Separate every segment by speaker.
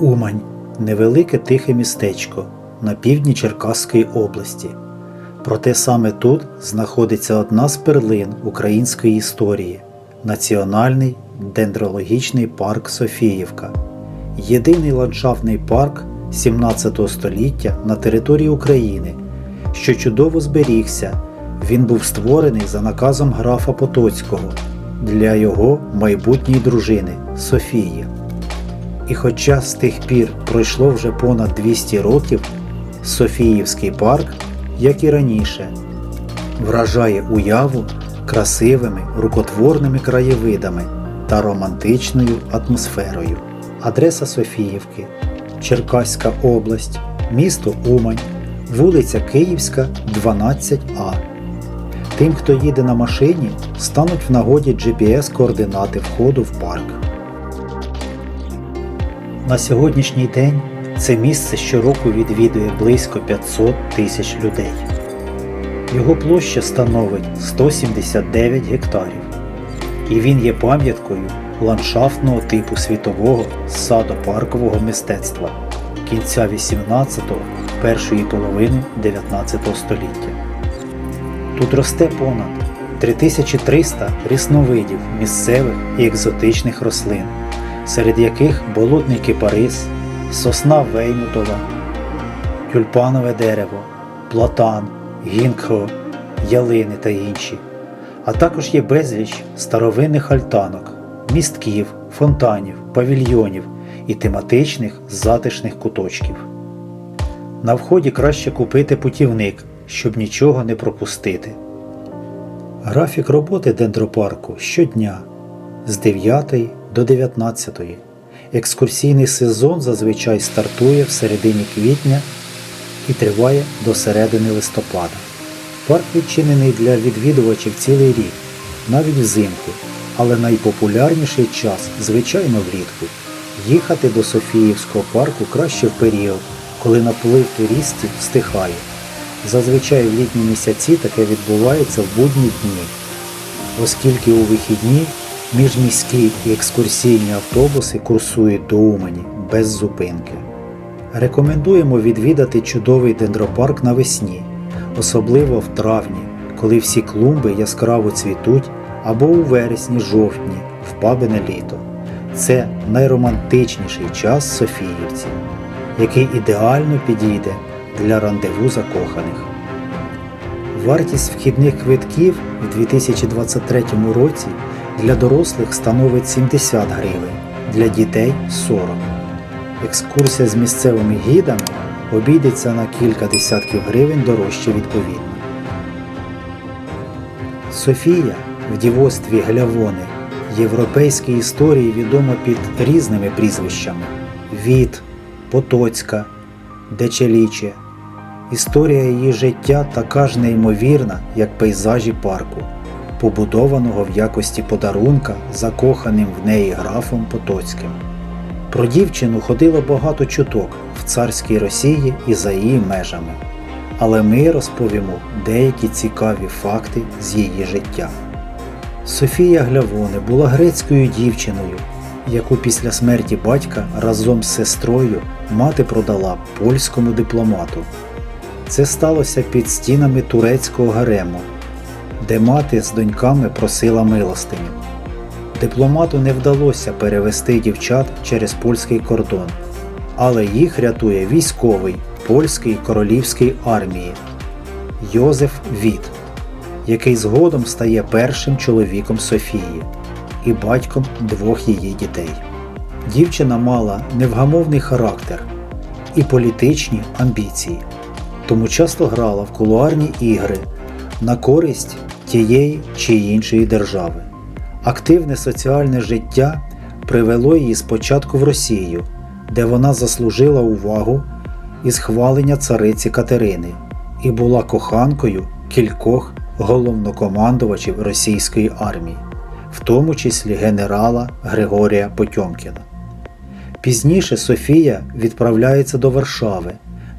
Speaker 1: Умань невелике тихе містечко на півдні Черкаської області. Проте саме тут знаходиться одна з перлин української історії Національний дендрологічний парк Софіївка. Єдиний ландшафтний парк 17 століття на території України, що чудово зберігся. Він був створений за наказом графа Потоцького для його майбутньої дружини Софії. І хоча з тих пір пройшло вже понад 200 років, Софіївський парк, як і раніше, вражає уяву красивими рукотворними краєвидами та романтичною атмосферою. Адреса Софіївки, Черкаська область, місто Умань, вулиця Київська, 12А. Тим, хто їде на машині, стануть в нагоді GPS-координати входу в парк. На сьогоднішній день це місце щороку відвідує близько 500 тисяч людей. Його площа становить 179 гектарів, і він є пам'яткою ландшафтного типу світового садопаркового мистецтва кінця 18-го, першої половини 19 століття. Тут росте понад 3300 різновидів місцевих і екзотичних рослин, серед яких болотний кипарис, сосна вейнутова, тюльпанове дерево, платан, гінкго, ялини та інші, а також є безліч старовинних альтанок, містків, фонтанів, павільйонів і тематичних затишних куточків. На вході краще купити путівник, щоб нічого не пропустити. Графік роботи дендропарку щодня з 9 до 19. Екскурсійний сезон зазвичай стартує в середині квітня і триває до середини листопада. Парк відчинений для відвідувачів цілий рік, навіть взимку, але найпопулярніший час, звичайно, влітку. Їхати до Софіївського парку краще в період, коли наплив туристів стихає. Зазвичай в літні місяці таке відбувається в будні дні, оскільки у вихідні міжміські і екскурсійні автобуси курсують до Умані без зупинки. Рекомендуємо відвідати чудовий дендропарк навесні, особливо в травні, коли всі клумби яскраво цвітуть, або у вересні-жовтні, в бабине літо. Це найромантичніший час Софіївці, який ідеально підійде для рандеву закоханих. Вартість вхідних квитків в 2023 році для дорослих становить 70 гривень, для дітей 40. Екскурсія з місцевими гідами обійдеться на кілька десятків гривень дорожче відповідно. Софія в дівостві Глявони європейській історії відома під різними прізвищами Від, Потоцька, Дечеліче. Історія її життя така ж неймовірна, як пейзажі парку, побудованого в якості подарунка закоханим в неї графом Потоцьким. Про дівчину ходило багато чуток в царській Росії і за її межами. Але ми розповімо деякі цікаві факти з її життя. Софія Глявоне була грецькою дівчиною, яку після смерті батька разом з сестрою мати продала польському дипломату. Це сталося під стінами турецького гарему, де мати з доньками просила милостиню. Дипломату не вдалося перевести дівчат через польський кордон, але їх рятує військовий польської королівської армії Йозеф Віт, який згодом стає першим чоловіком Софії і батьком двох її дітей. Дівчина мала невгамовний характер і політичні амбіції, тому часто грала в кулуарні ігри на користь тієї чи іншої держави. Активне соціальне життя привело її спочатку в Росію, де вона заслужила увагу і схвалення цариці Катерини і була коханкою кількох головнокомандувачів російської армії, в тому числі генерала Григорія Потьомкіна. Пізніше Софія відправляється до Варшави,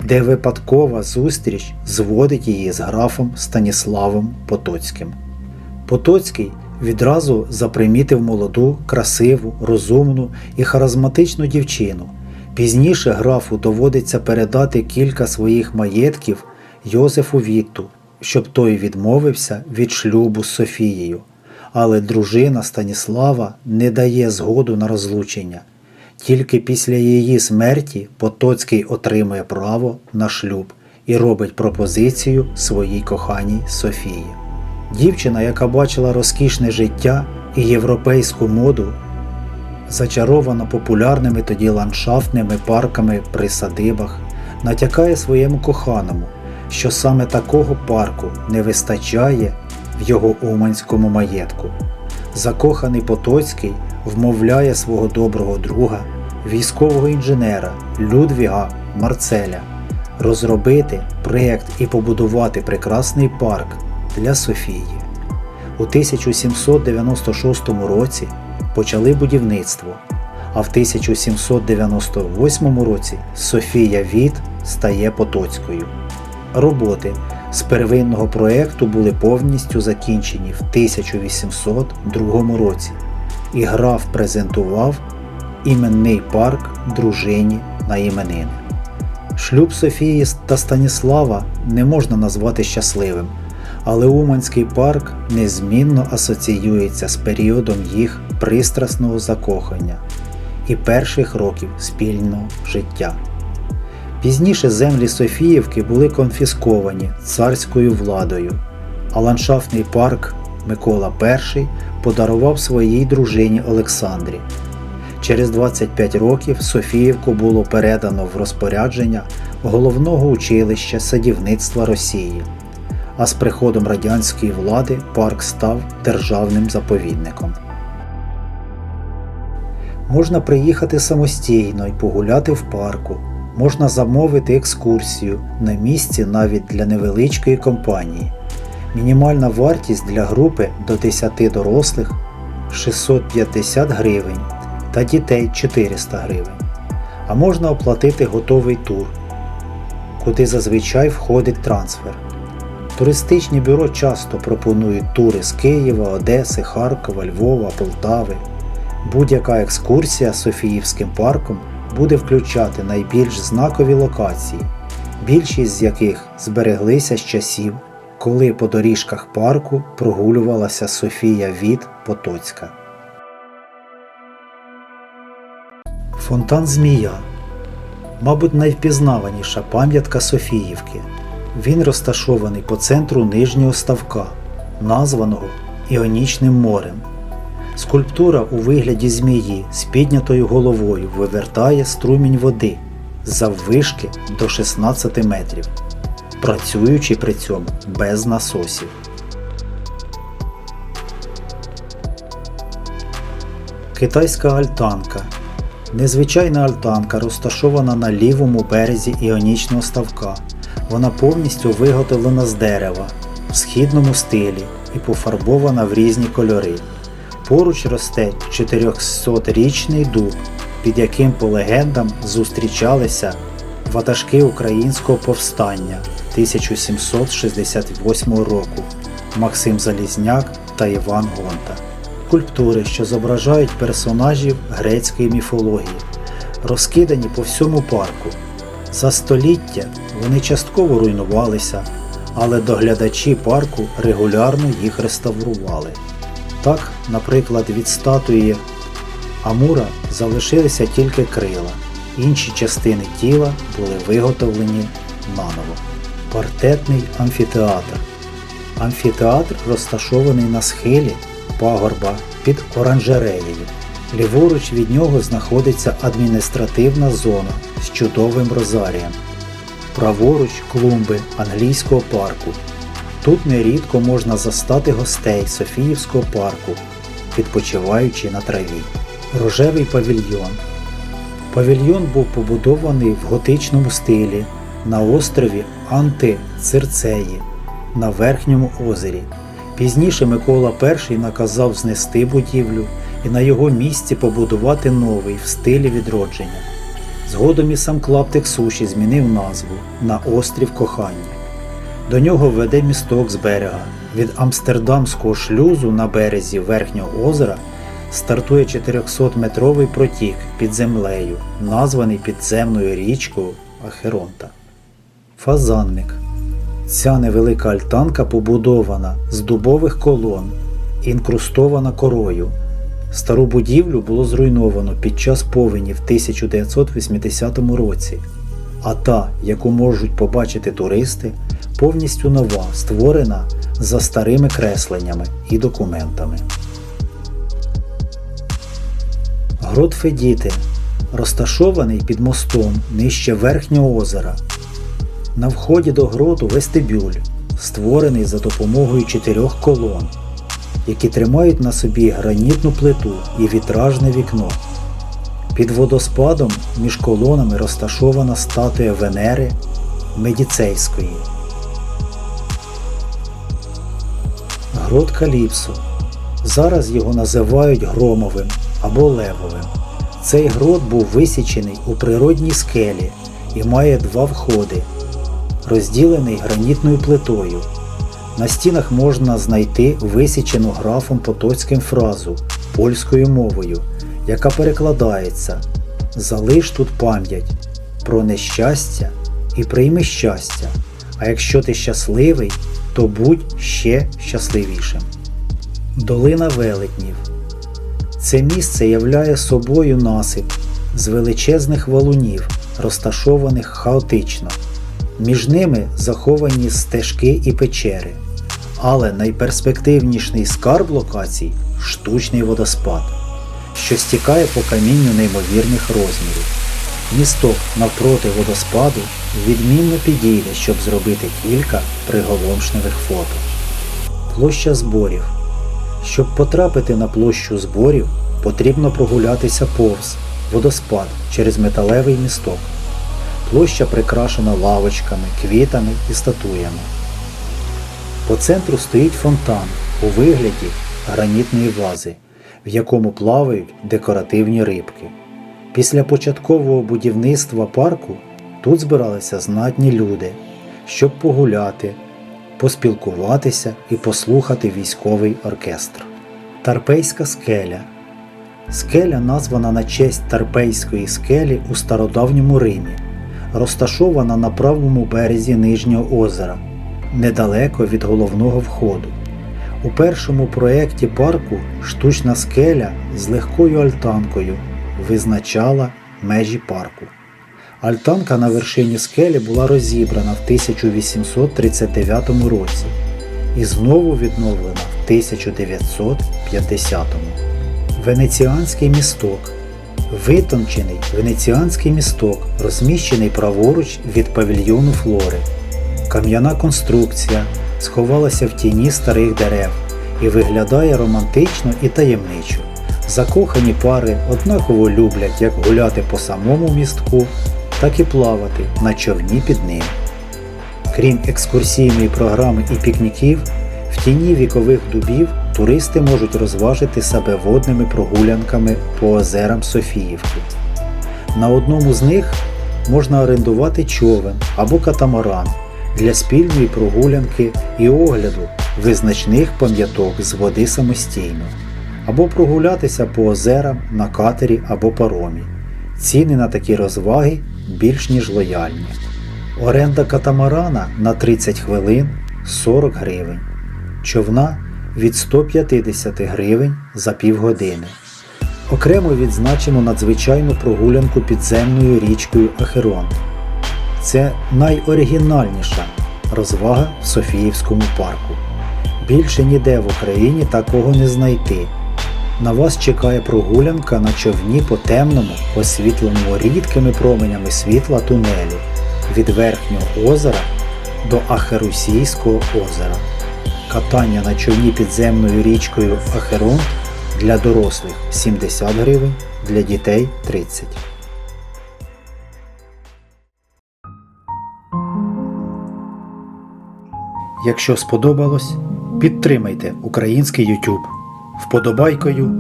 Speaker 1: де випадкова зустріч зводить її з графом Станіславом Потоцьким. Потоцький відразу запримітив молоду, красиву, розумну і харизматичну дівчину, Пізніше графу доводиться передати кілька своїх маєтків Йозефу Вітту, щоб той відмовився від шлюбу з Софією. Але дружина Станіслава не дає згоду на розлучення. Тільки після її смерті Потоцький отримує право на шлюб і робить пропозицію своїй коханій Софії. Дівчина, яка бачила розкішне життя і європейську моду, зачарована популярними тоді ландшафтними парками при садибах, натякає своєму коханому, що саме такого парку не вистачає в його уманському маєтку. Закоханий Потоцький вмовляє свого доброго друга, військового інженера Людвіга Марцеля розробити проєкт і побудувати прекрасний парк для Софії. У 1796 році почали будівництво, а в 1798 році Софія Віт стає Потоцькою. Роботи з первинного проєкту були повністю закінчені в 1802 році, і граф презентував іменний парк дружині на іменини. Шлюб Софії та Станіслава не можна назвати щасливим, але Уманський парк незмінно асоціюється з періодом їх пристрасного закохання і перших років спільного життя. Пізніше землі Софіївки були конфісковані царською владою, а ландшафтний парк Микола І подарував своїй дружині Олександрі. Через 25 років Софіївку було передано в розпорядження головного училища садівництва Росії, а з приходом радянської влади парк став державним заповідником. Можна приїхати самостійно і погуляти в парку, можна замовити екскурсію на місці навіть для невеличкої компанії. Мінімальна вартість для групи до 10 дорослих 650 гривень та дітей 400 гривень. А можна оплатити готовий тур, куди зазвичай входить трансфер. Туристичні бюро часто пропонують тури з Києва, Одеси, Харкова, Львова, Полтави. Будь-яка екскурсія Софіївським парком буде включати найбільш знакові локації, більшість з яких збереглися з часів, коли по доріжках парку прогулювалася Софія Від Потоцька. Фонтан Змія мабуть, найвпізнаваніша пам'ятка Софіївки. Він розташований по центру нижнього ставка, названого Іонічним морем. Скульптура у вигляді змії з піднятою головою вивертає струмінь води заввишки до 16 метрів, працюючи при цьому без насосів. Китайська альтанка Незвичайна альтанка розташована на лівому березі іонічного ставка. Вона повністю виготовлена з дерева в східному стилі і пофарбована в різні кольори. Поруч росте 400-річний дуб, під яким по легендам зустрічалися ватажки українського повстання 1768 року Максим Залізняк та Іван Гонта скульптури, що зображають персонажів грецької міфології, розкидані по всьому парку. За століття вони частково руйнувалися, але доглядачі парку регулярно їх реставрували. Так, наприклад, від статуї Амура залишилися тільки крила, інші частини тіла були виготовлені наново. Партетний амфітеатр. Амфітеатр розташований на схилі пагорба під оранжереєю. Ліворуч від нього знаходиться адміністративна зона з чудовим розарієм. Праворуч клумби англійського парку. Тут нерідко можна застати гостей Софіївського парку, відпочиваючи на траві. Рожевий павільйон. Павільйон був побудований в готичному стилі на острові Антицирцеї на Верхньому озері. Пізніше Микола І наказав знести будівлю і на його місці побудувати новий в стилі відродження. Згодом і сам клаптик суші змінив назву на острів Кохання. До нього веде місток з берега. Від Амстердамського шлюзу на березі Верхнього озера стартує 400-метровий протік під землею, названий підземною річкою Ахеронта. Фазанник. Ця невелика альтанка побудована з дубових колон, інкрустована корою. Стару будівлю було зруйновано під час повені в 1980 році, а та, яку можуть побачити туристи, повністю нова, створена за старими кресленнями і документами. Грот Федіти розташований під мостом нижче верхнього озера. На вході до гроту вестибюль, створений за допомогою чотирьох колон, які тримають на собі гранітну плиту і вітражне вікно. Під водоспадом між колонами розташована статуя Венери Медіцейської. Грот Каліпсо. Зараз його називають Громовим або Левовим. Цей грот був висічений у природній скелі і має два входи, розділений гранітною плитою. На стінах можна знайти висічену графом Потоцьким фразу польською мовою, яка перекладається Залиш тут пам'ять про нещастя і прийми щастя. А якщо ти щасливий, то будь ще щасливішим. Долина велетнів. Це місце являє собою насип з величезних валунів, розташованих хаотично. Між ними заховані стежки і печери. Але найперспективніший скарб локацій штучний водоспад, що стікає по камінню неймовірних розмірів. Місток навпроти водоспаду відмінно підійде, щоб зробити кілька приголомшливих фото. Площа зборів. Щоб потрапити на площу зборів, потрібно прогулятися повз водоспад через металевий місток. Площа прикрашена лавочками, квітами і статуями. По центру стоїть фонтан у вигляді гранітної вази, в якому плавають декоративні рибки. Після початкового будівництва парку тут збиралися знатні люди, щоб погуляти, поспілкуватися і послухати військовий оркестр. Тарпейська скеля. Скеля названа на честь Тарпейської скелі у стародавньому Римі, розташована на правому березі Нижнього озера, недалеко від головного входу. У першому проєкті парку штучна скеля з легкою альтанкою визначала межі парку. Альтанка на вершині скелі була розібрана в 1839 році і знову відновлена в 1950. Венеціанський місток. Витончений венеціанський місток, розміщений праворуч від павільйону флори. Кам'яна конструкція сховалася в тіні старих дерев і виглядає романтично і таємничо. Закохані пари однаково люблять як гуляти по самому містку, так і плавати на човні під ним. Крім екскурсійної програми і пікніків, в тіні вікових дубів туристи можуть розважити себе водними прогулянками по озерам Софіївки. На одному з них можна орендувати човен або катамаран для спільної прогулянки і огляду визначних пам'яток з води самостійно, або прогулятися по озерам на катері або паромі. Ціни на такі розваги більш ніж лояльні. Оренда катамарана на 30 хвилин 40 гривень, човна від 150 гривень за півгодини. Окремо відзначимо надзвичайну прогулянку підземною річкою Ахеронт. Це найоригінальніша розвага в Софіївському парку. Більше ніде в Україні такого не знайти. На вас чекає прогулянка на човні по темному, освітленому рідкими променями світла тунелю від верхнього озера до Ахерусійського озера. Катання на човні підземною річкою Ахеронт для дорослих 70 гривень, для дітей 30. Якщо сподобалось, підтримайте український YouTube вподобайкою,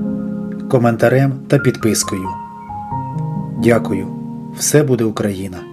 Speaker 1: коментарем та підпискою. Дякую. Все буде Україна!